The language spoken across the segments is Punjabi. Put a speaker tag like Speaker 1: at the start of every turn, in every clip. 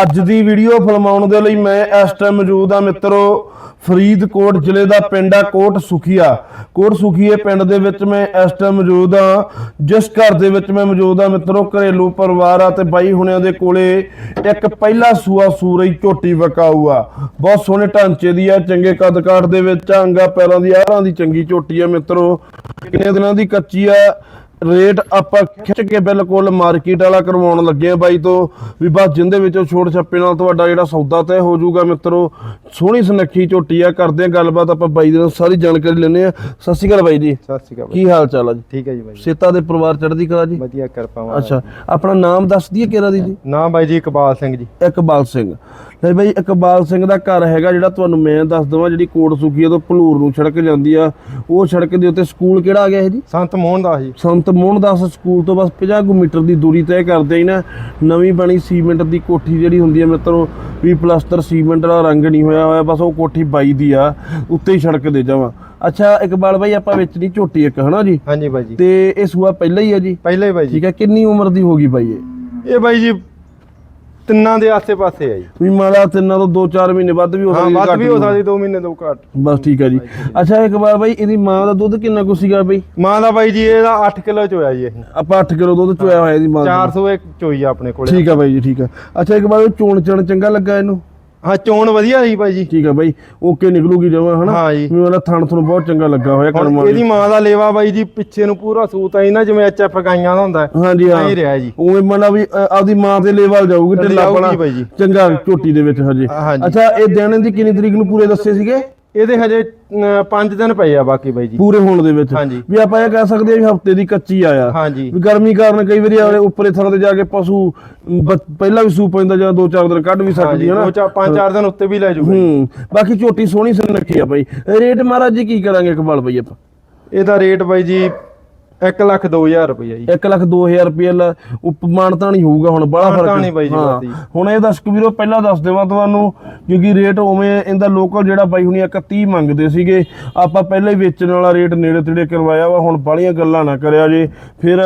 Speaker 1: ਅੱਜ ਦੀ ਵੀਡੀਓ ਫਿਲਮਾਉਣ ਦੇ ਲਈ ਮੈਂ ਇਸ ਟਾਈਮ ਮੌਜੂਦ ਆ ਮਿੱਤਰੋ ਫਰੀਦਕੋਟ ਜ਼ਿਲ੍ਹੇ ਦਾ ਪਿੰਡ ਆ ਕੋਟ ਸੁਖੀਆ। ਕੋਟ ਸੁਖੀਏ ਪਿੰਡ ਦੇ ਵਿੱਚ ਮੈਂ ਇਸ ਟਾਈਮ ਮੌਜੂਦ ਆ ਜਿਸ ਘਰ ਦੇ ਵਿੱਚ ਮੈਂ ਮੌਜੂਦ ਆ ਮਿੱਤਰੋ ਘਰੇਲੂ ਪਰਿਵਾਰ ਆ ਤੇ ਬਾਈ ਹੁਣਿਆਂ ਦੇ ਕੋਲੇ ਇੱਕ ਪਹਿਲਾ ਸੂਆ ਸੂਰਈ ਝੋਟੀ ਵਕਾਊ ਆ। ਬਹੁਤ ਸੋਹਣੇ ਢਾਂਚੇ ਦੀ ਆ ਚੰਗੇ ਕੱਦ ਕਾਠ ਦੇ ਵਿੱਚ ਆ, ਪੈਰਾਂ ਦੀ ਆਰਾਂ ਦੀ ਚੰਗੀ ਝੋਟੀ ਆ ਮਿੱਤਰੋ। ਕਿੰਨੇ ਦਿਨਾਂ ਦੀ ਕੱਚੀ ਆ? ਰੇਟ ਆਪਾਂ ਖਿੱਚ ਕੇ ਬਿਲਕੁਲ ਮਾਰਕੀਟ ਵਾਲਾ ਕਰਵਾਉਣ ਲੱਗੇ ਆ ਬਾਈ ਤੋਂ। ਵੀ ਬਸ ਜਿੰਦੇ ਵਿੱਚੋਂ ਛੋੜ ਛੱਪੇ ਨਾਲ ਤੁਹਾਡਾ ਜਿਹੜਾ ਸੌਦਾ ਤੈਅ ਹੋ ਜਾਊਗਾ ਮਿੱਤਰੋ ਸੋਹਣੀ ਸੁਨੱਖੀ ਝੋਟੀ ਆ ਕਰਦੇ ਆ ਗੱਲਬਾਤ ਆਪਾਂ ਬਾਈ ਦੇ ਨਾਲ ਸਾਰੀ ਜਾਣਕਾਰੀ ਲੈਣੇ ਆ। ਸਤਿ ਸ਼੍ਰੀ ਅਕਾਲ ਬਾਈ ਜੀ।
Speaker 2: ਸਤਿ ਸ਼੍ਰੀ ਅਕਾਲ
Speaker 1: ਕੀ ਹਾਲ ਚਾਲ ਆ ਜੀ?
Speaker 2: ਠੀਕ ਹੈ ਜੀ ਬਾਈ
Speaker 1: ਸੇਤਾ ਦੇ ਪਰਿਵਾਰ ਚੜ੍ਹਦੀ ਕਲਾ ਜੀ?
Speaker 2: ਵਧੀਆ ਕਿਰਪਾ
Speaker 1: ਅੱਛਾ ਆਪਣਾ ਨਾਮ ਦੱਸ ਦਈਏ ਕਿਹੜਾ ਦੀ ਜੀ?
Speaker 2: ਨਾਮ ਬਾਈ ਜੀ ਇਕਬਾਲ ਸਿੰਘ ਜੀ।
Speaker 1: ਇਕਬਾਲ ਸਿੰਘ। ਲੈ ਬਈ ਇਕਬਾਲ ਸਿੰਘ ਦਾ ਘਰ ਹੈਗਾ ਜਿਹੜਾ ਤੁਹਾਨੂੰ ਮੈਂ ਦੱਸ ਦਵਾਂ ਜਿਹੜੀ ਕੋਟ ਸੁਖੀਆ ਤੋਂ ਭਲੂਰ ਨੂੰ ਸੜਕ ਜਾਂਦੀ ਆ। ਉਹ ਸੜਕ ਦੇ ਉੱਤੇ ਸਕੂਲ ਕਿਹੜਾ ਆ ਗਿਆ ਇਹ ਜੀ?
Speaker 2: ਸੰਤ ਮੋਹਨ ਦਾਸ ਜੀ।
Speaker 1: ਸੰਤ ਮੋਹਨ ਦਾਸ ਸਕੂਲ ਤੋਂ ਬਸ 50 ਕੁ ਮੀਟਰ ਦੀ ਦੂਰੀ ਤੈਅ ਕਰਦੇ ਹੀ ਨਾ। ਨਵੀਂ ਬਣੀ ਸੀਮੈਂਟ ਦੀ ਕੋਠੀ ਜਿਹੜੀ ਹੁੰਦੀ ਹੈ ਮਿੱਤਰੋ ਵੀ ਪਲਸਟਰ ਸੀਮੈਂਟ ਦਾ ਰੰਗ ਨਹੀਂ ਹੋਇਆ ਹੋਇਆ ਬਸ ਉਹ ਕੋਠੀ ਬਾਈ ਦੀ ਆ ਉੱਤੇ ਹੀ ਸੜਕ ਦੇ ਜਾਵਾਂ। ਅੱਛਾ ਇਕਬਾਲ ਬਾਈ ਆਪਾਂ ਵਿੱਚ ਨਹੀਂ ਝੋਟੀ ਇੱਕ ਹਨਾ ਜੀ?
Speaker 2: ਹਾਂਜੀ ਬਾਈ ਜੀ।
Speaker 1: ਤੇ ਇਹ ਸੂਆ ਪਹਿਲਾਂ ਹੀ ਆ ਜੀ?
Speaker 2: ਪਹਿਲੇ ਬਾਈ ਜੀ।
Speaker 1: ਠੀਕ ਹੈ ਕਿੰਨੀ ਉਮਰ ਦੀ ਹੋਗੀ ਬਾਈ ਇਹ?
Speaker 2: ਇਹ ਬਾਈ ਜੀ ਤਿੰਨਾਂ ਦੇ ਆਸੇ ਪਾਸੇ ਆ ਜੀ।
Speaker 1: ਵੀ ਮਾਲਾ ਤਿੰਨਾਂ ਤੋਂ 2-4 ਮਹੀਨੇ ਵੱਧ ਵੀ ਹੋ
Speaker 2: ਹਾਂ
Speaker 1: ਸਕਦੀ
Speaker 2: ਵੱਧ
Speaker 1: ਘੱਟ
Speaker 2: ਵੀ ਹੋ ਸਕਦੀ 2 ਮਹੀਨੇ ਤੋਂ ਘੱਟ।
Speaker 1: ਬਸ ਠੀਕ ਹੈ ਜੀ। ਅੱਛਾ ਇਕਬਾਲ ਬਾਈ ਇਹਦੀ ਮਾਂ ਦਾ ਦੁੱਧ ਕਿੰਨਾ ਕੁ ਸੀਗਾ ਬਈ?
Speaker 2: ਮਾਂ ਦਾ ਬਾਈ ਜੀ ਇਹਦਾ 8 ਕਿਲੋ ਚ ਹੋਇਆ ਜੀ ਇਹ
Speaker 1: ਆਪਾਂ 8 ਕਿਲੋ ਦੁੱਧ ਚੋਇਆ ਹੋਇਆ ਇਹਦੀ ਮਾਂ ਦਾ।
Speaker 2: 400 ਇੱਕ ਚੋਈ ਆ ਆਪਣੇ ਕੋਲੇ।
Speaker 1: ਠੀਕ ਆ ਬਾਈ ਜੀ ਠੀਕ ਆ। ਅੱਛਾ ਇਕਬਾਲ ਚੋਣ ਚਣ ਚੰਗਾ ਲੱਗਾ ਇਹਨੂੰ?
Speaker 2: ਹਾਂ ਚੋਣ ਵਧੀਆ ਰਹੀ ਬਾਈ ਜੀ।
Speaker 1: ਠੀਕ ਆ ਬਾਈ ਓਕੇ ਨਿਕਲੂਗੀ ਜਮਾ ਹਨਾ?
Speaker 2: ਹਾਂ ਜੀ।
Speaker 1: ਮੈਨੂੰ ਉਹਦਾ ਥਣ ਤੁਹਾਨੂੰ ਬਹੁਤ ਚੰਗਾ ਲੱਗਾ ਹੋਇਆ
Speaker 2: ਹੁਣ
Speaker 1: ਕਰਮਾਂ
Speaker 2: ਇਹਦੀ ਮਾਂ ਦਾ ਲੇਵਾ ਬਾਈ ਜੀ ਪਿੱਛੇ ਨੂੰ ਪੂਰਾ ਸੂਤ ਆਈ ਨਾ ਜਿਵੇਂ ਐਚਐਫ ਗਾਈਆਂ ਦਾ ਹੁੰਦਾ
Speaker 1: ਹਾਂਜੀ ਹਾਂ।
Speaker 2: ਐਂ ਰਿਹਾ ਜੀ।
Speaker 1: ਉਵੇਂ ਮਨਾ ਵੀ ਅ, ਆਪਦੀ ਮਾਂ ਦੇ ਲੈਵਲ ਜਾਊਗੀ ਢਿੱਲਾ
Speaker 2: ਆਊਗੀ
Speaker 1: ਆਪਣਾ।
Speaker 2: ਬਾਈ ਜੀ।
Speaker 1: ਚੰਗਾ ਝੋਟੀ ਦੇ ਵਿੱਚ ਹਜੇ।
Speaker 2: ਹਾਂਜੀ।
Speaker 1: ਅੱਛਾ ਇਹ ਦਿਨ ਦੀ ਕਿੰਨੀ ਤਰੀਕ ਨੂੰ ਪੂਰੇ ਦੱਸੇ ਸੀਗੇ?
Speaker 2: ਇਹਦੇ ਹਜੇ 5 ਦਿਨ ਪਏ ਆ ਬਾਕੀ ਬਾਈ ਜੀ।
Speaker 1: ਪੂਰੇ ਹੋਣ ਦੇ ਵਿੱਚ।
Speaker 2: ਹਾਂਜੀ।
Speaker 1: ਵੀ ਆਪਾਂ ਇਹ ਕਹਿ ਸਕਦੇ ਆ ਵੀ ਹਫ਼ਤੇ ਦੀ ਕੱਚੀ ਆਇਆ।
Speaker 2: ਹਾਂਜੀ।
Speaker 1: ਵੀ ਗਰਮੀ ਕਾਰਨ ਕਈ ਵਾਰੀ ਆਲੇ ਉੱਪਰੇ ਥਾਂ ਤੇ ਜਾ ਕੇ ਪਸ਼ੂ ਬ- ਪਹਿਲਾਂ ਵੀ ਸੂ ਪੈਂਦਾ ਜਾਂ ਦੋ ਚਾਰ ਦਿਨ ਕੱਢ ਵੀ ਸਕਦੀ
Speaker 2: ਹਾਂਜੀ
Speaker 1: ਹੈ ਨਾ।
Speaker 2: ਉਹ ਚਾ ਪੰਜ ਚਾਰ ਦਿਨ ਉੱਤੇ ਵੀ ਲੈ ਜੂਗਾ
Speaker 1: ਹੂੰ ਬਾਕੀ ਝੋਟੀ ਸੋਹਣੀ ਸੁਨੱਖੀ ਆ ਬਾਈ। ਰੇਟ ਮਹਾਰਾਜ ਜੀ ਕੀ ਕਰਾਂਗੇ ਇਕਬਾਲ ਬਾਈ ਆਪਾਂ?
Speaker 2: ਇਹਦਾ ਰੇਟ ਬਾਈ ਜੀ 1 ਲੱਖ 2000 ਰੁਪਇਆ ਜੀ
Speaker 1: 1 ਲੱਖ 2000 ਰੁਪਏ ਲ ਉਪਮਾਨਤਾ ਨਹੀਂ ਹੋਊਗਾ ਹੁਣ ਬੜਾ ਫ਼ਰਕ
Speaker 2: ਮਾਨਤਾ ਨਹੀਂ ਬਾਈ ਜੀ,
Speaker 1: ਹਾਂ।
Speaker 2: ਬਾਤ ਜੀ।
Speaker 1: ਹੁਣ ਇਹ ਦਰਸ਼ਕ ਵੀਰੋ ਪਹਿਲਾਂ ਦੱਸ ਦੇਵਾਂ ਤੁਹਾਨੂੰ ਕਿਉਂਕਿ ਰੇਟ ਉਵੇਂ ਇਹਦਾ ਲੋਕਲ ਜਿਹੜਾ ਬਾਈ ਹੁਣੀ 31 ਮੰਗਦੇ ਸੀਗੇ ਆਪਾਂ ਪਹਿਲਾਂ ਹੀ ਵੇਚਣ ਵਾਲਾ ਰੇਟ ਨੇੜੇ ਤੇੜੇ ਕਰਵਾਇਆ ਵਾ ਹੁਣ ਬਾਹਲੀਆਂ ਗੱਲਾਂ ਨਾ ਕਰਿਆ ਜੇ ਫਿਰ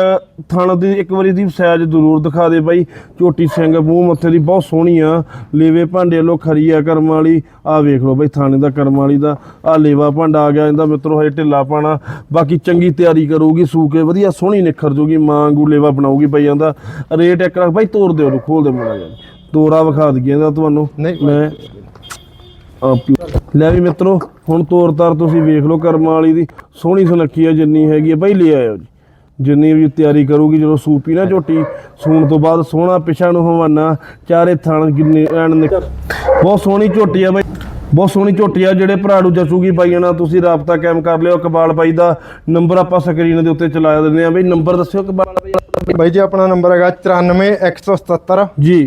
Speaker 1: ਥਣ ਦੀ ਇੱਕ ਵਾਰੀ ਦੀ ਸਾਈਜ਼ ਜ਼ਰੂਰ ਦਿਖਾ ਦੇ ਬਾਈ ਝੋਟੀ ਸਿੰਘ ਮੂੰਹ ਮੱਥੇ ਦੀ ਬਹੁਤ ਸੋਹਣੀ ਆ ਲੇਵੇ ਭਾਂਡੇ ਲੋ ਖਰੀ ਆ ਕਰਮ ਵਾਲੀ ਆ ਵੇਖ ਲਓ ਬਾਈ ਥਾਣੇ ਦਾ ਕਰਮ ਵਾਲੀ ਦਾ ਆ ਲੇਵਾ ਭਾਂਡਾ ਆ ਗਿਆ ਇਹਦਾ ਮਿੱਤਰੋ ਹਜੇ ਢਿੱਲਾ ਪਾਣਾ ਬਾਕੀ ਚੰਗੀ ਤਿਆਰੀ ਕਰੂਗੀ ਸੂ ਕੇ ਵਧੀਆ ਸੋਹਣੀ ਨਿਖਰ ਜੂਗੀ ਮਾਂ ਵਾਂਗੂ ਲੇਵਾ ਬਣਾਉਗੀ ਪਈ ਜਾਂਦਾ ਰੇਟ ਇੱਕ ਲੱਖ ਬਾਈ ਤੋੜ ਦਿਓ ਉਹਨੂੰ ਖੋਲ ਦੇ ਮੁੰਡਾ ਜੀ ਤੋਰਾ ਵਿਖਾ ਦਈਏ ਇਹਦਾ ਤੁਹਾਨੂੰ।
Speaker 2: ਨਹੀਂ
Speaker 1: ਮੈਂ ਲੈ ਵੀ ਮਿੱਤਰੋ ਹੁਣ ਤੋਰ ਤਾਰ ਤੁਸੀਂ ਵੇਖ ਲਓ ਕਰਮਾਂ ਵਾਲੀ ਦੀ ਸੋਹਣੀ ਸੁਨੱਖੀ ਆ ਜਿੰਨੀ ਹੈਗੀ ਆ ਬਾਈ ਲੈ ਆਇਓ ਜੀ। ਜਿੰਨੀ ਵੀ ਤਿਆਰੀ ਕਰੂਗੀ ਜਦੋਂ ਸੂਪੀ ਨਾ ਝੋਟੀ ਸੂਣ ਤੋਂ ਬਾਅਦ ਸੋਹਣਾ ਪਿਛਾ ਨੂੰ ਹਵਾਨਾ ਚਾਰੇ ਥਣ ਨਿਕ- ਬਹੁਤ ਸੋਹਣੀ ਝੋਟੀ ਆ ਬਾਈ। ਬਹੁਤ ਸੋਹਣੀ ਝੋਟੀ ਆ ਜਿਹੜੇ ਭਰਾੜੂ ਜਚੂਗੀ ਬਾਈਆਂ ਨਾਲ ਤੁਸੀਂ ਰਾਬਤਾ ਕਾਇਮ ਕਰ ਲਿਓ। ਕਬਾਲ ਬਾਈ ਦਾ ਨੰਬਰ ਆਪਾਂ ਸਕਰੀਨ ਦੇ ਉੱਤੇ ਚਲਾ ਦਿੰਦੇ ਆ ਬਈ ਨੰਬਰ ਦੱਸਿਓ ਕਬਾਲ ਬਾਈ।
Speaker 2: ਬਾਈ ਜੀ ਆਪਣਾ ਨੰਬਰ ਹੈਗਾ 94177
Speaker 1: ਜੀ।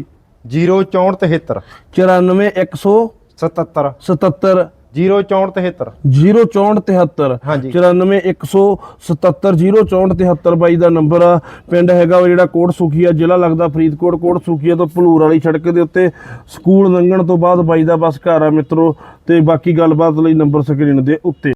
Speaker 2: 06473
Speaker 1: 94177
Speaker 2: 77 06473
Speaker 1: 06473
Speaker 2: ਹਾਂਜੀ।
Speaker 1: 9417706473 ਬਾਈ ਦਾ ਨੰਬਰ ਆ। ਪਿੰਡ ਹੈਗਾ ਉਹ ਜਿਹੜਾ ਕੋਟ ਸੁਖੀਆ ਜ਼ਿਲ੍ਹਾ ਲੱਗਦਾ ਫਰੀਦਕੋਟ ਕੋਟ ਸੁਖੀਆ ਤੋਂ ਭਲੂਰ ਵਾਲੀ ਸੜਕ ਦੇ ਉੱਤੇ। ਸਕੂਲ ਲੰਘਣ ਤੋਂ ਬਾਅਦ ਬਾਈ ਦਾ ਬਸ ਘਰ ਆ ਮਿੱਤਰੋ ਤੇ ਬਾਕੀ ਗੱਲਬਾਤ ਲਈ ਨੰਬਰ ਸਕਰੀਨ ਦੇ ਉੱਤੇ।